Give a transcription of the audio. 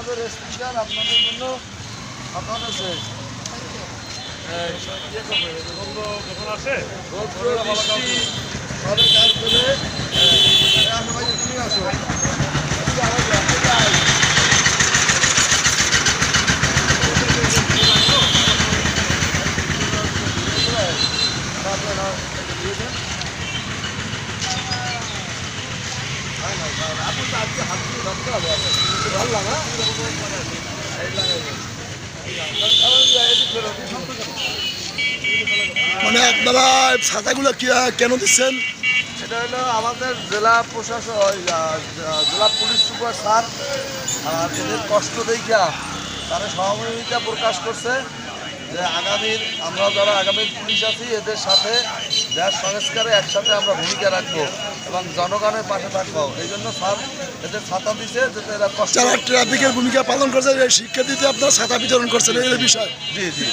আপনাদের স্পেশাল আপনাদের জন্য ইয়ে। হ্যাঁ, না, না, আপনি তো আজকে হাত দিয়ে ধরতে হবে আপনার। মানে আপনারা ছাতাগুলো কেন দিচ্ছেন? এটা হলো আমাদের জেলা প্রশাসন জেলা পুলিশ সুপার স্যার। আর এদের কষ্ট দেখা তারা সহমর্মিতা প্রকাশ করছে। যে আগামীর আমরা যারা আগামীর পুলিশ আছি এদের সাথে দেশ সংস্কারে একসাথে আমরা ভূমিকা রাখব এবং জনগণের পাশে থাকব। এই জন্য স্যার এদের ছাতা দিছে যাতে এরা কষ্ট যারা ট্রাফিকের ভূমিকা পালন করছে এই দিতে আপনারা ছাতা বিতরণ করছেন এই বিষয়। জি জি।